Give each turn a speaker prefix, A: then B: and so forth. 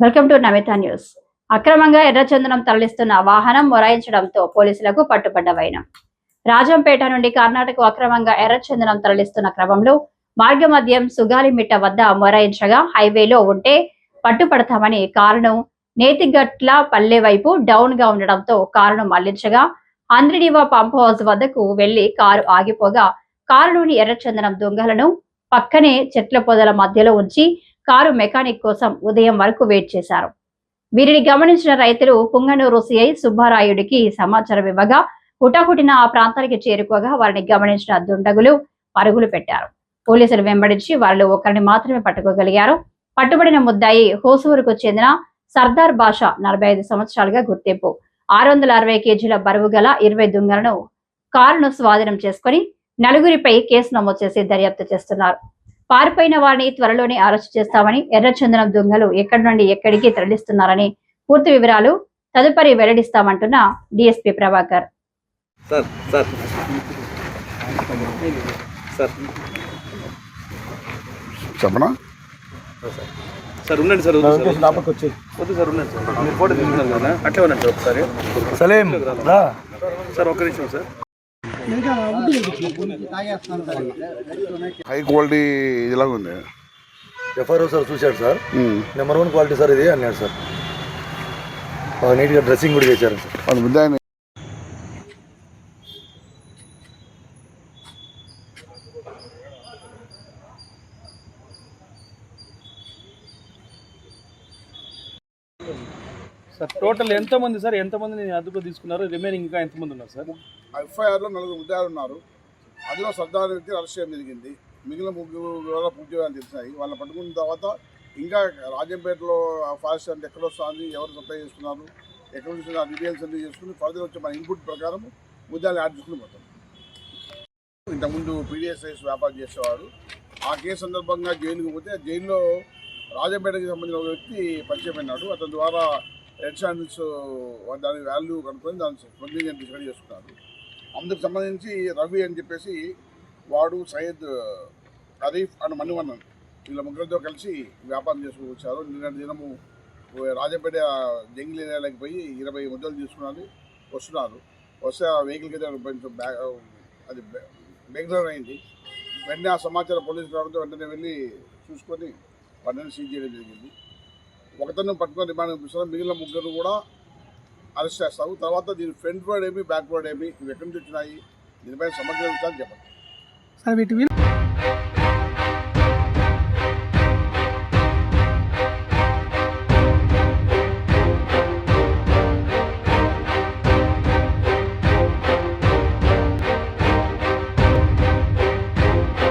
A: Welcome to Namitha news. అక్రమంగా ఎర్రచందనం తరలిస్తున్న వాహనం మొరాయించడంతో పోలీసులకు పట్టుబడ్డ వైనం. రాజంపేట నుండి కర్ణాటక అక్రమంగా ఎర్రచందనం తరలిస్తున్న క్రమంలో మార్గమధ్యం సుగాలిమిట్ట వద్ద మొరాయించగా హైవేలో ఉంటే పట్టుపడతామని కారును నేతిగట్ల పల్లె వైపు డౌన్గా ఉండడంతో కారును మళ్ళించగా అంద్రిడివా పంప్ హౌస్ వద్దకు వెళ్ళి కారు ఆగిపోగా కారులోని ఎర్రచందనం దొంగలను పక్కనే చెట్ల పొదల మధ్యలో ఉంచి కారు మెకానిక్ కోసం ఉదయం వరకు వెయిట్ చేశారు. వీరిని గమనించిన రైతులు పుంగనూరు సిఐ సుబ్బారాయుడికి సమాచారం ఇవ్వగా హుటాహుటిన ఆ ప్రాంతానికి చేరుకోగా వారిని గమనించిన దుండగులు పరుగులు పెట్టారు. పోలీసులు వెంబడించి వారిలో ఒకరిని మాత్రమే పట్టుకోగలిగారు. పట్టుబడిన ముద్దాయి హోసూరుకు చెందిన సర్దార్ బాషా నలభై ఐదు సంవత్సరాలుగా గుర్తింపు. ఆరు వందల అరవై కేజీల బరువు గల ఇరవై దుంగలను కారును స్వాధీనం చేసుకుని నలుగురిపై కేసు నమోదు చేసి దర్యాప్తు చేస్తున్నారు. పారిపోయిన వారిని త్వరలోనే అరెస్టు చేస్తామని ఎర్రచందనం దొంగలు ఎక్కడి నుండి ఎక్కడికి తరలిస్తున్నారని పూర్తి వివరాలు తదుపరి వెల్లడిస్తామంటున్న DSP Prabhakar.
B: Sir sir. Sir.
C: చెప్పనా?
B: సార్ ఉండండి సార్ వద్దు సార్. వద్దు సార్ ఉండండి సార్. మీరు ఫోటో తీసుకున్నారు కదా అట్లే ఉండండి సార్ ఒకసారి.
D: సలీం రా.
B: సార్ ఒక్క నిమిషం సార్.
C: హై క్వాలిటీ ఇలాగ ఉంది.
D: ఎఫ్ఆర్ఓ సార్ చూశాడు sir. Number one quality sir ఇది అన్నాడు సార్ బాగా నీట్గా డ్రెస్సింగ్ కూడా చేశారు సార్
C: ముద్ద ఆయన.
B: సార్ టోటల్ ఎంత మంది సార్ ఎంత మందిని అదుపులో తీసుకున్నారు? రిమైనింగ్ ఇంకా ఎంత మంది ఉన్నారు సార్
E: ఎఫ్ఐఆర్లో నలుగురు ముద్దాయిలు ఉన్నారు. అందులో సర్దార్ వ్యక్తి అరెస్ట్ చేయడం జరిగింది మిగిలిన ముగ్గురు వివరాలు పూర్తి వివరాలు తెలిసినాయి వాళ్ళని పట్టుకున్న తర్వాత ఇంకా రాజంపేటలో ఫారెస్ట్ అంటే ఎక్కడ వస్తుంది ఎవరు సప్లై చేస్తున్నారు ఎక్కడ నుంచి ఆ డీటెయిల్స్ అన్ని చేసుకుని ఫర్దర్ వచ్చే మన ఇన్పుట్ ప్రకారం ముద్దాయిలు యాడ్ చేసుకుని పోతాం. ఇంతకుముందు పీడిఎస్ఐస్ వ్యాపారం చేసేవాడు ఆ కేసు సందర్భంగా జైలుకు పోతే జైల్లో రాజంపేటకి సంబంధించిన ఒక వ్యక్తి పరిచయమైనాడు అతని ద్వారా రెడ్ శాండిల్స్ దాని వాల్యూ కనుక్కొని దాని స్మగ్లింగ్ డిసైడ్ చేసుకున్నారు. అందుకు సంబంధించి రవి అని చెప్పేసి వాడు సయ్యద్ హరీఫ్ అండ్ మణివన్నన్ వీళ్ళ ముగ్గురితో కలిసి వ్యాపారం చేసుకుని వచ్చారు నిన్నటి దినము రాజపేట జంగిల్ ఏరియాలోకి పోయి ఇరవై ముద్దలు తీసుకున్నారు వస్తున్నారు. వస్తే ఆ వెహికల్కి అయితే కొంచెం బ్యాగ్ అది బ్రేక్డౌన్ అయింది. వెంటనే ఆ సమాచారం పోలీసులు రావడంతో వెంటనే వెళ్ళి చూసుకొని పన్నెండు సీజ్ చేయడం జరిగింది. ఒకతను పట్టుకొని రిమాండ్ పంపిస్తారు మిగిలిన ముగ్గురు కూడా అరెస్ట్ చేస్తాము తర్వాత దీని ఫ్రంట్ వర్డ్ ఏమి బ్యాక్వర్డ్ ఏమి ఇవి ఎక్కడి నుంచి వచ్చినాయి? దీనిపై సమగ్ర విషయాలు చెప్పండి.